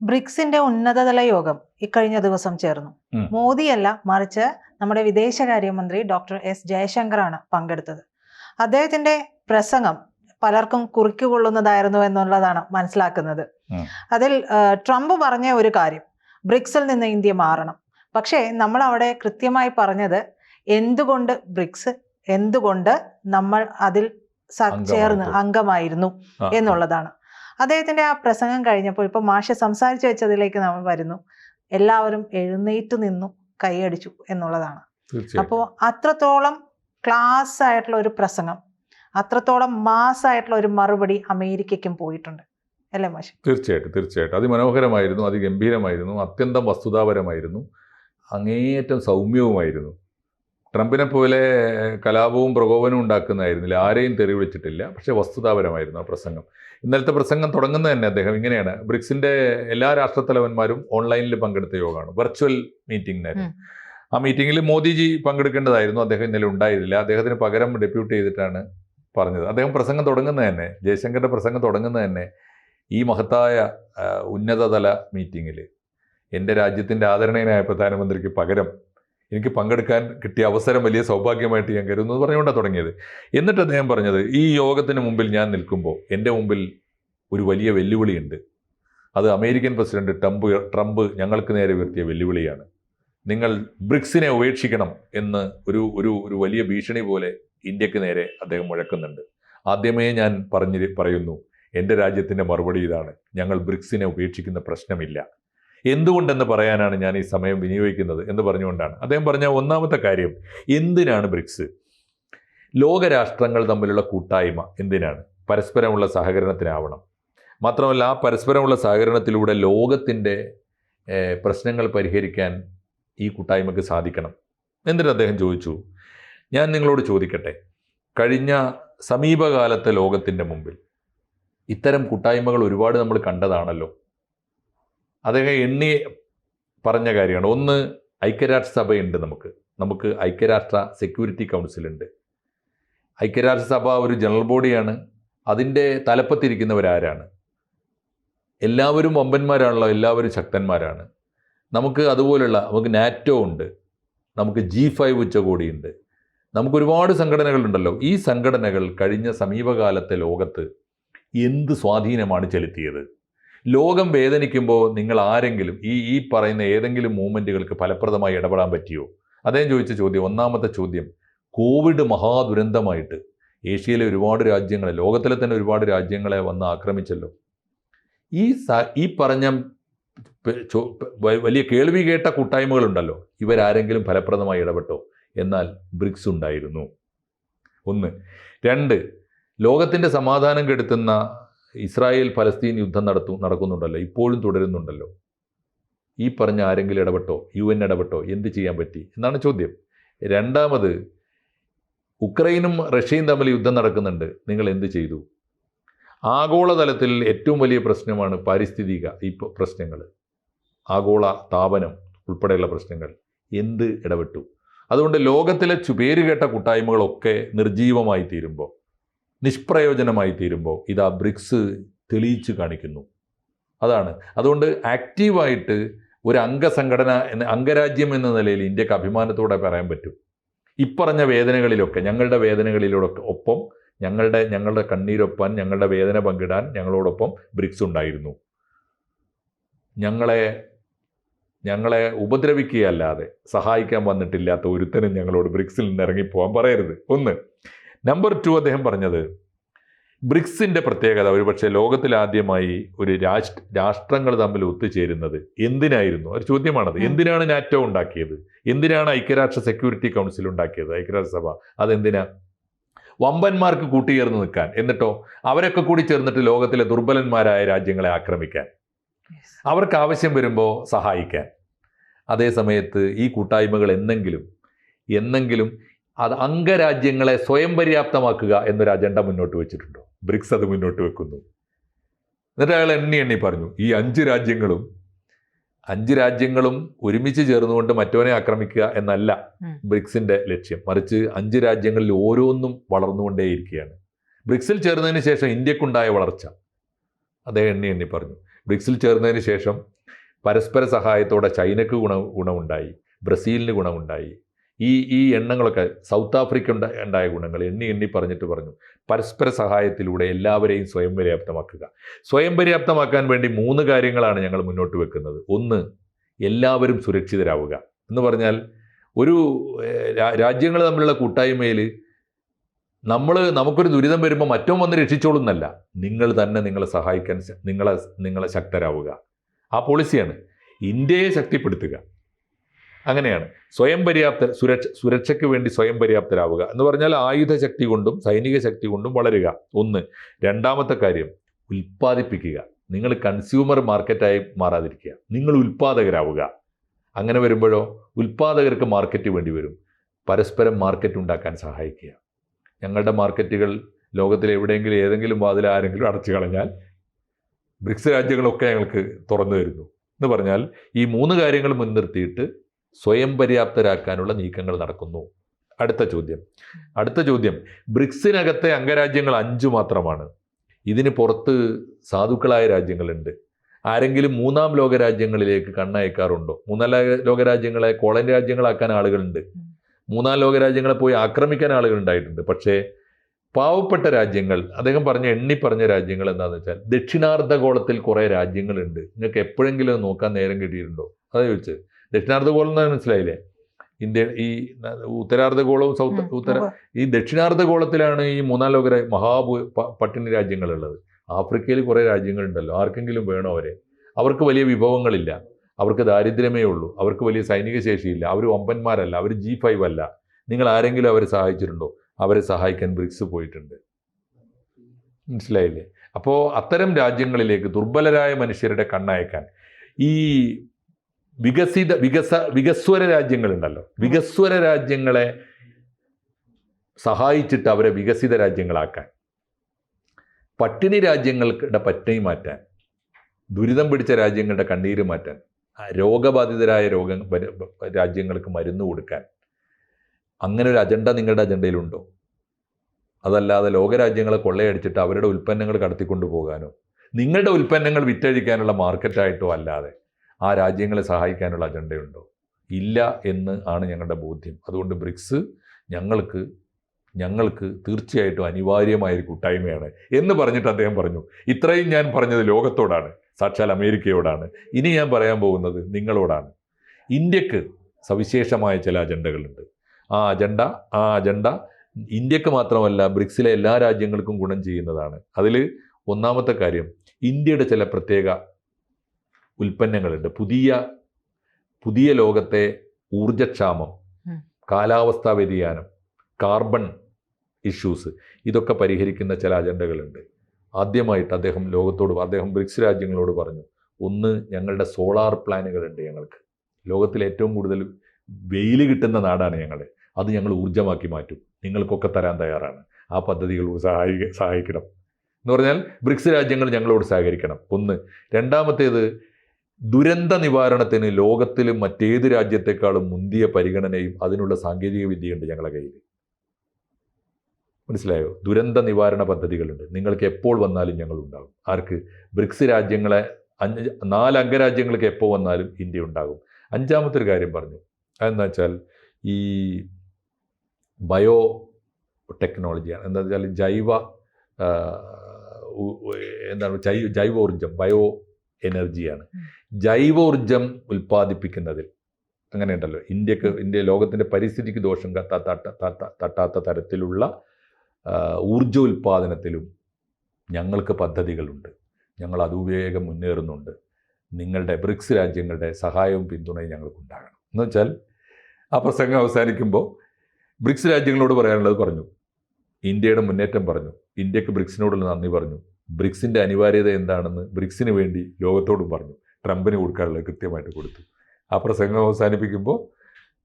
ബ്രിക്സിന്റെ ഉന്നതതല യോഗം ഇക്കഴിഞ്ഞ ദിവസം ചേർന്നു. മോദിയല്ല മറിച്ച് നമ്മുടെ വിദേശകാര്യമന്ത്രി ഡോക്ടർ എസ് ജയശങ്കറാണ് പങ്കെടുത്തത്. അദ്ദേഹത്തിന്റെ പ്രസംഗം പലർക്കും കുറിക്കുകൊള്ളുന്നതായിരുന്നു എന്നുള്ളതാണ് മനസ്സിലാക്കുന്നത്. അതിൽ ട്രംപ് പറഞ്ഞ ഒരു കാര്യം ബ്രിക്സിൽ നിന്ന് ഇന്ത്യ മാറണം. പക്ഷേ നമ്മൾ അവിടെ കൃത്യമായി പറഞ്ഞത് എന്തുകൊണ്ട് ബ്രിക്സ് എന്തുകൊണ്ട് നമ്മൾ അതിൽ ചേർന്ന്. അംഗമായിരുന്നു എന്നുള്ളതാണ്. അദ്ദേഹത്തിന്റെ ആ പ്രസംഗം കഴിഞ്ഞപ്പോൾ ഇപ്പോൾ മാഷ സംസാരിച്ചു വെച്ചതിലേക്ക് നമ്മൾ വരുന്നു. എല്ലാവരും എഴുന്നേറ്റ് നിന്നു കൈയടിച്ചു എന്നുള്ളതാണ്. അപ്പോൾ അത്രത്തോളം ക്ലാസ് ആയിട്ടുള്ള ഒരു പ്രസംഗം അത്രത്തോളം മാസ് ആയിട്ടുള്ള ഒരു മറുപടി അമേരിക്കയ്ക്കും പോയിട്ടുണ്ട്. അല്ലേ മാഷ്? തീർച്ചയായിട്ടും തീർച്ചയായിട്ടും. അതിമനോഹരമായിരുന്നു അതിഗംഭീരമായിരുന്നു അത്യന്തം വസ്തുതാപരമായിരുന്നു അങ്ങേയറ്റം സൗമ്യവുമായിരുന്നു. ട്രംപിനെ പോലെ കലാപവും പ്രകോപനവും ഉണ്ടാക്കുന്നതായിരുന്നില്ല. ആരെയും തെറി വിളിച്ചിട്ടില്ല. പക്ഷേ വസ്തുതാപരമായിരുന്നു ആ പ്രസംഗം. ഇന്നലത്തെ പ്രസംഗം തുടങ്ങുന്നത് തന്നെ അദ്ദേഹം ഇങ്ങനെയാണ്. ബ്രിക്സിന്റെ എല്ലാ രാഷ്ട്രത്തലവന്മാരും ഓൺലൈനിൽ പങ്കെടുത്ത യോഗമാണ്. വെർച്വൽ മീറ്റിംഗിനായിരുന്നു ആ മീറ്റിങ്ങിൽ മോദിജി പങ്കെടുക്കേണ്ടതായിരുന്നു. അദ്ദേഹം ഇന്നലെ ഉണ്ടായിരുന്നില്ല. അദ്ദേഹത്തിന് പകരം ഡെപ്യൂട്ട് ചെയ്തിട്ടാണ് പറഞ്ഞത്. അദ്ദേഹം പ്രസംഗം തുടങ്ങുന്നത് തന്നെ ജയശങ്കറിന്റെ പ്രസംഗം തുടങ്ങുന്നത് തന്നെ ഈ മഹത്തായ ഉന്നതതല മീറ്റിങ്ങിൽ എന്റെ രാജ്യത്തിന്റെ ആദരണീയനായ പ്രധാനമന്ത്രിക്ക് പകരം എനിക്ക് പങ്കെടുക്കാൻ കിട്ടിയ അവസരം വലിയ സൗഭാഗ്യമായിട്ട് ഞാൻ കരുതുന്നു. എന്ന് പറഞ്ഞുകൊണ്ടാണ് തുടങ്ങിയത്. എന്നിട്ട് അദ്ദേഹം പറഞ്ഞത് ഈ യോഗത്തിന് മുമ്പിൽ ഞാൻ നിൽക്കുമ്പോൾ എന്റെ മുമ്പിൽ ഒരു വലിയ വെല്ലുവിളിയുണ്ട്. അത് അമേരിക്കൻ പ്രസിഡന്റ് ട്രംപ് ട്രംപ് ഞങ്ങൾക്ക് നേരെ ഉയർത്തിയ വെല്ലുവിളിയാണ്. നിങ്ങൾ ബ്രിക്സിനെ ഉപേക്ഷിക്കണം എന്ന് ഒരു ഒരു ഒരു വലിയ ഭീഷണി പോലെ ഇന്ത്യയ്ക്ക് നേരെ അദ്ദേഹം മുഴക്കുന്നുണ്ട്. ആദ്യമേ ഞാൻ പറഞ്ഞ് പറയുന്നു എന്റെ രാജ്യത്തിന്റെ മറുപടി ഇതാണ്. ഞങ്ങൾ ബ്രിക്സിനെ ഉപേക്ഷിക്കുന്ന പ്രശ്നമില്ല. എന്തുകൊണ്ടെന്ന് പറയാനാണ് ഞാൻ ഈ സമയം വിനിയോഗിക്കുന്നത് എന്ന് പറഞ്ഞുകൊണ്ടാണ്. അദ്ദേഹം പറഞ്ഞ ഒന്നാമത്തെ കാര്യം എന്തിനാണ് ബ്രിക്സ്? ലോകരാഷ്ട്രങ്ങൾ തമ്മിലുള്ള കൂട്ടായ്മ എന്തിനാണ്? പരസ്പരമുള്ള സഹകരണത്തിനാവണം. മാത്രമല്ല ആ പരസ്പരമുള്ള സഹകരണത്തിലൂടെ ലോകത്തിന്റെ പ്രശ്നങ്ങൾ പരിഹരിക്കാൻ ഈ കൂട്ടായ്മക്ക് സാധിക്കണം. എന്നിട്ട് അദ്ദേഹം ചോദിച്ചു ഞാൻ നിങ്ങളോട് ചോദിക്കട്ടെ കഴിഞ്ഞ സമീപകാലത്തെ ലോകത്തിന്റെ മുമ്പിൽ ഇത്തരം കൂട്ടായ്മകൾ ഒരുപാട് നമ്മൾ കണ്ടതാണല്ലോ. അദ്ദേഹം എണ്ണി പറഞ്ഞ കാര്യമാണ്. ഒന്ന് ഐക്യരാഷ്ട്രസഭയുണ്ട് നമുക്ക്. നമുക്ക് ഐക്യരാഷ്ട്ര സെക്യൂരിറ്റി കൗൺസിലുണ്ട് ഐക്യരാഷ്ട്രസഭ ഒരു ജനറൽ ബോഡിയാണ് അതിന്റെ തലപ്പത്തിരിക്കുന്നവരാരാണ്? എല്ലാവരും വമ്പന്മാരാണല്ലോ എല്ലാവരും ശക്തന്മാരാണ്. നമുക്ക് അതുപോലുള്ള നമുക്ക് നാറ്റോ ഉണ്ട്. നമുക്ക് ജി ഫൈവ് ഉച്ചകോടിയുണ്ട്. നമുക്ക് ഒരുപാട് സംഘടനകളുണ്ടല്ലോ. ഈ സംഘടനകൾ കഴിഞ്ഞ സമീപകാലത്തെ ലോകത്ത് എന്ത് സ്വാധീനമാണ് ചെലുത്തിയത്? ലോകം വേദനിക്കുമ്പോൾ നിങ്ങൾ ആരെങ്കിലും ഈ ഈ പറയുന്ന ഏതെങ്കിലും മൂവ്മെന്റുകൾക്ക് ഫലപ്രദമായി ഇടപെടാൻ പറ്റിയോ? അദ്ദേഹം ചോദിച്ച ചോദ്യം ഒന്നാമത്തെ ചോദ്യം കോവിഡ് മഹാദുരന്തമായിട്ട് ഏഷ്യയിലെ ഒരുപാട് രാജ്യങ്ങളെ ലോകത്തിലെ തന്നെ ഒരുപാട് രാജ്യങ്ങളെ വന്ന് ആക്രമിച്ചല്ലോ. ഈ ഈ പറഞ്ഞ വലിയ കേൾവി കേട്ട കൂട്ടായ്മകളുണ്ടല്ലോ. ഇവരാരെങ്കിലും ഫലപ്രദമായി ഇടപെട്ടോ? എന്നാൽ ബ്രിക്സ് ഉണ്ടായിരുന്നു. ഒന്ന്. രണ്ട്. ലോകത്തിന്റെ സമാധാനം കെടുത്തുന്ന ഇസ്രായേൽ ഫലസ്തീൻ യുദ്ധം നടത്തു നടക്കുന്നുണ്ടല്ലോ ഇപ്പോഴും തുടരുന്നുണ്ടല്ലോ. ഈ പറഞ്ഞ ആരെങ്കിലും ഇടപെട്ടോ യു എൻ ഇടപെട്ടോ എന്ത് ചെയ്യാൻ പറ്റി? എന്നാണ് ചോദ്യം. രണ്ടാമത് ഉക്രൈനും റഷ്യയും തമ്മിൽ യുദ്ധം നടക്കുന്നുണ്ട്. നിങ്ങൾ എന്ത് ചെയ്തു? ആഗോളതലത്തിൽ ഏറ്റവും വലിയ പ്രശ്നമാണ് പാരിസ്ഥിതിക ഈ പ്രശ്നങ്ങൾ. ആഗോള താപനം ഉൾപ്പെടെയുള്ള പ്രശ്നങ്ങൾ. എന്ത് ഇടപെട്ടു? അതുകൊണ്ട് ലോകത്തിലെ ചുപേരുകേട്ട കൂട്ടായ്മകളൊക്കെ നിർജീവമായി തീരുമ്പോൾ നിഷ്പ്രയോജനമായി തീരുമ്പോൾ ഇതാ ബ്രിക്സ് തെളിയിച്ചു കാണിക്കുന്നു. അതാണ്. അതുകൊണ്ട് ആക്റ്റീവായിട്ട് ഒരു അംഗസംഘടന എന്ന അംഗരാജ്യം എന്ന നിലയിൽ ഇന്ത്യയ്ക്ക് അഭിമാനത്തോടെ പറയാൻ പറ്റും. ഇപ്പറഞ്ഞ വേദനകളിലൊക്കെ ഞങ്ങളുടെ വേദനകളിലൊക്കെ ഒപ്പം ഞങ്ങളുടെ ഞങ്ങളുടെ കണ്ണീരൊപ്പാൻ ഞങ്ങളുടെ വേദന പങ്കിടാൻ ഞങ്ങളോടൊപ്പം ബ്രിക്സ് ഉണ്ടായിരുന്നു. ഞങ്ങളെ ഞങ്ങളെ ഉപദ്രവിക്കുകയല്ലാതെ സഹായിക്കാൻ വന്നിട്ടില്ലാത്ത ഒരുത്തനും ഞങ്ങളോട് ബ്രിക്സിൽ നിന്ന് ഇറങ്ങിപ്പോകാൻ പറയരുത്. ഒന്ന് നമ്പർ ടു അദ്ദേഹം പറഞ്ഞത് ബ്രിക്സിന്റെ പ്രത്യേകത ഒരുപക്ഷെ ലോകത്തിൽ ആദ്യമായി ഒരു രാഷ്ട്ര രാഷ്ട്രങ്ങൾ തമ്മിൽ ഒത്തുചേരുന്നത് എന്തിനായിരുന്നു? ഒരു ചോദ്യമാണത്. എന്തിനാണ് നാറ്റോ ഉണ്ടാക്കിയത്? എന്തിനാണ് ഐക്യരാഷ്ട്ര സെക്യൂരിറ്റി കൗൺസിൽ ഉണ്ടാക്കിയത്? ഐക്യരാഷ്ട്രസഭ അതെന്തിനാ? വമ്പന്മാർക്ക് കൂട്ടിയേർന്ന് നിൽക്കാൻ എന്നിട്ടോ അവരൊക്കെ കൂടി ചേർന്നിട്ട് ലോകത്തിലെ ദുർബലന്മാരായ രാജ്യങ്ങളെ ആക്രമിക്കാൻ. അവർക്ക് ആവശ്യം വരുമ്പോൾ സഹായിക്കാൻ. അതേ സമയത്ത് ഈ കൂട്ടായ്മകൾ എന്നെങ്കിലും എന്നെങ്കിലും അത് അംഗരാജ്യങ്ങളെ സ്വയം പര്യാപ്തമാക്കുക എന്നൊരു അജണ്ട മുന്നോട്ട് വെച്ചിട്ടുണ്ടോ? ബ്രിക്സ് അത് മുന്നോട്ട് വെക്കുന്നു. എന്നിട്ട് അയാൾ എണ്ണി എണ്ണി പറഞ്ഞു ഈ അഞ്ച് രാജ്യങ്ങളും അഞ്ച് രാജ്യങ്ങളും ഒരുമിച്ച് ചേർന്നുകൊണ്ട് മറ്റവനെ ആക്രമിക്കുക എന്നല്ല. ബ്രിക്സിന്റെ ലക്ഷ്യം. മറിച്ച് അഞ്ച് രാജ്യങ്ങളിൽ ഓരോന്നും വളർന്നുകൊണ്ടേയിരിക്കുകയാണ്. ബ്രിക്സിൽ ചേർന്നതിന് ശേഷം ഇന്ത്യക്കുണ്ടായ വളർച്ച. അദ്ദേഹം എണ്ണി എണ്ണി പറഞ്ഞു. ബ്രിക്സിൽ ചേർന്നതിന് ശേഷം പരസ്പര സഹായത്തോടെ ചൈനക്ക് ഗുണ ഗുണമുണ്ടായി. ബ്രസീലിന് ഗുണമുണ്ടായി. ഈ ഈ എണ്ണങ്ങളൊക്കെ സൗത്ത് ആഫ്രിക്ക ഉണ്ട ഉണ്ടായ ഗുണങ്ങൾ. എണ്ണി എണ്ണി പറഞ്ഞിട്ട് പറഞ്ഞു. പരസ്പര സഹായത്തിലൂടെ എല്ലാവരെയും സ്വയം പര്യാപ്തമാക്കുക. സ്വയം പര്യാപ്തമാക്കാൻ വേണ്ടി മൂന്ന് കാര്യങ്ങളാണ് ഞങ്ങൾ മുന്നോട്ട് വെക്കുന്നത്. ഒന്ന് എല്ലാവരും സുരക്ഷിതരാവുക. എന്ന് പറഞ്ഞാൽ ഒരു രാജ്യങ്ങൾ തമ്മിലുള്ള കൂട്ടായ്മയിൽ നമ്മൾ നമുക്കൊരു ദുരിതം വരുമ്പോൾ മറ്റോ വന്ന് രക്ഷിച്ചോളുന്നല്ല. നിങ്ങൾ തന്നെ നിങ്ങളെ സഹായിക്കാൻ നിങ്ങളെ നിങ്ങളെ ശക്തരാവുക. ആ പോളിസിയാണ് ഇന്ത്യയെ ശക്തിപ്പെടുത്തുക. അങ്ങനെയാണ്. സ്വയം പര്യാപ്ത സുരക്ഷ സുരക്ഷയ്ക്ക് വേണ്ടി സ്വയം പര്യാപ്തരാവുക എന്ന് പറഞ്ഞാൽ ആയുധ ശക്തി കൊണ്ടും സൈനിക ശക്തി കൊണ്ടും വളരുക. ഒന്ന് രണ്ടാമത്തെ കാര്യം ഉൽപ്പാദിപ്പിക്കുക. നിങ്ങൾ കൺസ്യൂമർ മാർക്കറ്റായി മാറാതിരിക്കുക. നിങ്ങൾ ഉൽപ്പാദകരാവുക. അങ്ങനെ വരുമ്പോഴോ ഉൽപ്പാദകർക്ക് മാർക്കറ്റ് വേണ്ടി വരും. പരസ്പരം മാർക്കറ്റ് ഉണ്ടാക്കാൻ സഹായിക്കുക. ഞങ്ങളുടെ മാർക്കറ്റുകൾ ലോകത്തിലെ എവിടെയെങ്കിലും ഏതെങ്കിലും വാതിൽ ആരെങ്കിലും അടച്ചു കളഞ്ഞാൽ ബ്രിക്സ് രാജ്യങ്ങളൊക്കെ ഞങ്ങൾക്ക് തുറന്നു തരുന്നു. എന്ന് പറഞ്ഞാൽ ഈ മൂന്ന് കാര്യങ്ങൾ മുൻനിർത്തിയിട്ട് സ്വയം പര്യാപ്തരാക്കാനുള്ള നീക്കങ്ങൾ നടക്കുന്നു. അടുത്ത ചോദ്യം. അടുത്ത ചോദ്യം. ബ്രിക്സിനകത്തെ അംഗരാജ്യങ്ങൾ അഞ്ചു മാത്രമാണ്. ഇതിന് പുറത്ത് സാധുക്കളായ രാജ്യങ്ങളുണ്ട്. ആരെങ്കിലും മൂന്നാം ലോക രാജ്യങ്ങളിലേക്ക് കണ്ണയക്കാറുണ്ടോ? മൂന്നാം ലോക- രാജ്യങ്ങളെ കോളനി രാജ്യങ്ങളാക്കാൻ ആളുകളുണ്ട്. മൂന്നാം ലോക രാജ്യങ്ങളെ പോയി ആക്രമിക്കാൻ ആളുകൾ ഉണ്ടായിട്ടുണ്ട് പക്ഷേ പാവപ്പെട്ട രാജ്യങ്ങൾ അദ്ദേഹം പറഞ്ഞ എണ്ണി പറഞ്ഞ രാജ്യങ്ങൾ എന്താണെന്ന് വെച്ചാൽ ദക്ഷിണാർദ്ധഗോളത്തിൽ കുറേ രാജ്യങ്ങളുണ്ട്. നിങ്ങൾക്ക് എപ്പോഴെങ്കിലും നോക്കാൻ നേരം കിട്ടിയിട്ടുണ്ടോ? അതാ ചോദിച്ചത്. ദക്ഷിണാർദ്ധഗോളം എന്ന് മനസ്സിലായില്ലേ? ഇന്ത്യ ഈ ഉത്തരാർദ്ധഗോളവും സൗത്ത് ഉത്തര ഈ ദക്ഷിണാർദ്ധഗോളത്തിലാണ് ഈ മൂന്നാം ലോക മഹാഭൂ പട്ടിണി രാജ്യങ്ങളുള്ളത്. ആഫ്രിക്കയിൽ കുറേ രാജ്യങ്ങളുണ്ടല്ലോ. ആർക്കെങ്കിലും വേണോ അവരെ? അവർക്ക് വലിയ വിഭവങ്ങളില്ല. അവർക്ക് ദാരിദ്ര്യമേ ഉള്ളൂ. അവർക്ക് വലിയ സൈനിക ശേഷിയില്ല. അവർ ഒമ്പന്മാരല്ല. അവർ ജി ഫൈവ് അല്ല. നിങ്ങൾ ആരെങ്കിലും അവരെ സഹായിച്ചിട്ടുണ്ടോ? അവരെ സഹായിക്കാൻ ബ്രിക്സ് പോയിട്ടുണ്ട്. മനസ്സിലായില്ലേ? അപ്പോൾ അത്തരം രാജ്യങ്ങളിലേക്ക് ദുർബലരായ മനുഷ്യരുടെ കണ്ണയക്കാൻ ഈ വികസിത വികസ വികസ്വര രാജ്യങ്ങളുണ്ടല്ലോ. വികസ്വര രാജ്യങ്ങളെ സഹായിച്ചിട്ട് അവരെ വികസിത രാജ്യങ്ങളാക്കാൻ. പട്ടിണി രാജ്യങ്ങളുടെ പട്ടിണി മാറ്റാൻ. ദുരിതം പിടിച്ച രാജ്യങ്ങളുടെ കണ്ണീര് മാറ്റാൻ. രോഗബാധിതരായ രോഗ രാജ്യങ്ങൾക്ക് മരുന്ന് കൊടുക്കാൻ. അങ്ങനെ ഒരു അജണ്ട നിങ്ങളുടെ അജണ്ടയിലുണ്ടോ? അതല്ലാതെ ലോകരാജ്യങ്ങളെ കൊള്ളയടിച്ചിട്ട് അവരുടെ ഉൽപ്പന്നങ്ങൾ കടത്തിക്കൊണ്ടു പോകാനോ നിങ്ങളുടെ ഉൽപ്പന്നങ്ങൾ വിറ്റഴിക്കാനുള്ള മാർക്കറ്റായിട്ടോ അല്ലാതെ. ആ രാജ്യങ്ങളെ സഹായിക്കാനുള്ള അജണ്ടയുണ്ടോ? ഇല്ല എന്ന് ആണ് ഞങ്ങളുടെ ബോധ്യം. അതുകൊണ്ട് ബ്രിക്സ് ഞങ്ങൾക്ക് ഞങ്ങൾക്ക് തീർച്ചയായിട്ടും അനിവാര്യമായൊരു കൂട്ടായ്മയാണ് എന്ന് പറഞ്ഞിട്ട് അദ്ദേഹം പറഞ്ഞു. ഇത്രയും ഞാൻ പറഞ്ഞത് ലോകത്തോടാണ് സാക്ഷാൽ അമേരിക്കയോടാണ്. ഇനി ഞാൻ പറയാൻ പോകുന്നത് നിങ്ങളോടാണ്. ഇന്ത്യയ്ക്ക് സവിശേഷമായ ചില അജണ്ടകളുണ്ട്. ആ അജണ്ട ആ അജണ്ട ഇന്ത്യയ്ക്ക് മാത്രമല്ല ബ്രിക്സിലെ എല്ലാ രാജ്യങ്ങൾക്കും ഗുണം ചെയ്യുന്നതാണ്. അതിൽ ഒന്നാമത്തെ കാര്യം ഇന്ത്യയുടെ ചില പ്രത്യേക ഉൽപ്പന്നങ്ങളുണ്ട്. പുതിയ പുതിയ ലോകത്തെ ഊർജക്ഷാമം കാലാവസ്ഥാ വ്യതിയാനം കാർബൺ ഇഷ്യൂസ് ഇതൊക്കെ പരിഹരിക്കുന്ന ചില അജണ്ടകളുണ്ട്. ആദ്യമായിട്ട് അദ്ദേഹം ലോകത്തോട് അദ്ദേഹം ബ്രിക്സ് രാജ്യങ്ങളോട് പറഞ്ഞു ഒന്ന് ഞങ്ങളുടെ സോളാർ പ്ലാനുകളുണ്ട് ഞങ്ങൾക്ക്. ലോകത്തിൽ ഏറ്റവും കൂടുതൽ വെയിൽ കിട്ടുന്ന നാടാണ് ഞങ്ങൾ അത് ഞങ്ങൾ ഊർജമാക്കി മാറ്റും. നിങ്ങൾക്കൊക്കെ തരാൻ തയ്യാറാണ്. ആ പദ്ധതികൾ സഹായി സഹായിക്കണം. എന്ന് പറഞ്ഞാൽ ബ്രിക്സ് രാജ്യങ്ങൾ ഞങ്ങളോട് സഹകരിക്കണം. ഒന്ന്. രണ്ടാമത്തേത് ദുരന്ത നിവാരണത്തിന് ലോകത്തിൽ മറ്റേത് രാജ്യത്തെക്കാളും മുന്തിയ പരിഗണനയും അതിനുള്ള സാങ്കേതിക വിദ്യയുണ്ട് ഞങ്ങളുടെ കയ്യിൽ. മനസ്സിലായോ? ദുരന്ത നിവാരണ പദ്ധതികളുണ്ട്. നിങ്ങൾക്ക് എപ്പോൾ വന്നാലും ഞങ്ങൾ ഉണ്ടാകും. ആർക്ക്? ബ്രിക്സ് രാജ്യങ്ങളെ അഞ്ച് നാല് അംഗരാജ്യങ്ങൾക്ക് എപ്പോൾ വന്നാലും ഇന്ത്യ ഉണ്ടാകും. അഞ്ചാമത്തെ ഒരു കാര്യം പറഞ്ഞു. അതെന്താ വെച്ചാൽ ഈ ബയോ ടെക്നോളജിയാണ്. എന്താ വെച്ചാൽ ജൈവ എന്താണ്? ജൈവ ഊർജം ബയോ എനർജിയാണ്. ജൈവോർജം ഉൽപ്പാദിപ്പിക്കുന്നതിൽ. അങ്ങനെയുണ്ടല്ലോ. ഇന്ത്യയ്ക്ക് ഇന്ത്യ ലോകത്തിന്റെ പരിസ്ഥിതിക്ക് ദോഷം തട്ടാത്ത തരത്തിലുള്ള ഊർജ ഉൽപ്പാദനത്തിലും ഞങ്ങൾക്ക് പദ്ധതികളുണ്ട്. ഞങ്ങൾ അതുവേഗം മുന്നേറുന്നുണ്ട്. നിങ്ങളുടെ ബ്രിക്സ് രാജ്യങ്ങളുടെ സഹായവും പിന്തുണയും ഞങ്ങൾക്കുണ്ടാകണം. എന്ന് വെച്ചാൽ ആ പ്രസംഗം അവസാനിക്കുമ്പോൾ ബ്രിക്സ് രാജ്യങ്ങളോട് പറയാനുള്ളത് പറഞ്ഞു. ഇന്ത്യയുടെ മുന്നേറ്റം പറഞ്ഞു. ഇന്ത്യയ്ക്ക് ബ്രിക്സിനോടുള്ള നന്ദി പറഞ്ഞു. ബ്രിക്സിന്റെ അനിവാര്യത എന്താണെന്ന് ബ്രിക്സിന് വേണ്ടി ലോകത്തോടും പറഞ്ഞു. ട്രംപിന് കൊടുക്കാനുള്ള കൃത്യമായിട്ട് കൊടുത്തു. ആ പ്രസംഗം അവസാനിപ്പിക്കുമ്പോൾ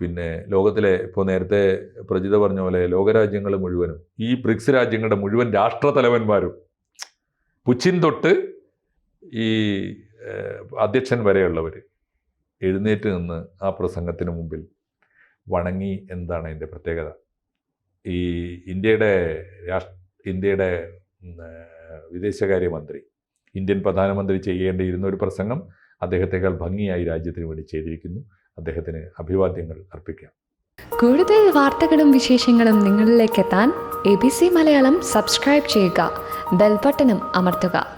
പിന്നെ ലോകത്തിലെ ഇപ്പോൾ നേരത്തെ പ്രജിത പറഞ്ഞ പോലെ ലോകരാജ്യങ്ങൾ മുഴുവനും ഈ ബ്രിക്സ് രാജ്യങ്ങളുടെ മുഴുവൻ രാഷ്ട്രതലവന്മാരും പുച്ചിൻ തൊട്ട് ഈ അധ്യക്ഷൻ വരെയുള്ളവർ എഴുന്നേറ്റ് നിന്ന് ആ പ്രസംഗത്തിന് മുമ്പിൽ വണങ്ങി എന്താണ് അതിന്റെ പ്രത്യേകത? ഈ ഇന്ത്യയുടെ രാഷ്ട്ര ഇന്ത്യയുടെ വിദേശകാര്യമന്ത്രി ഇന്ത്യൻ പ്രധാനമന്ത്രി ചെയ്യേണ്ടിയിരുന്ന ഒരു പ്രസംഗം അദ്ദേഹത്തെക്കാൾ ഭംഗിയായി രാജ്യത്തിന് വേണ്ടി ചെയ്തിരിക്കുന്നു. അദ്ദേഹത്തിന് അഭിവാദ്യങ്ങൾ അർപ്പിക്കാം. കൂടുതൽ വാർത്തകളും വിശേഷങ്ങളും നിങ്ങളിലേക്ക് എത്താൻ A B C Malayalam subscribe ചെയ്യുക. ബെൽബട്ടനും അമർത്തുക.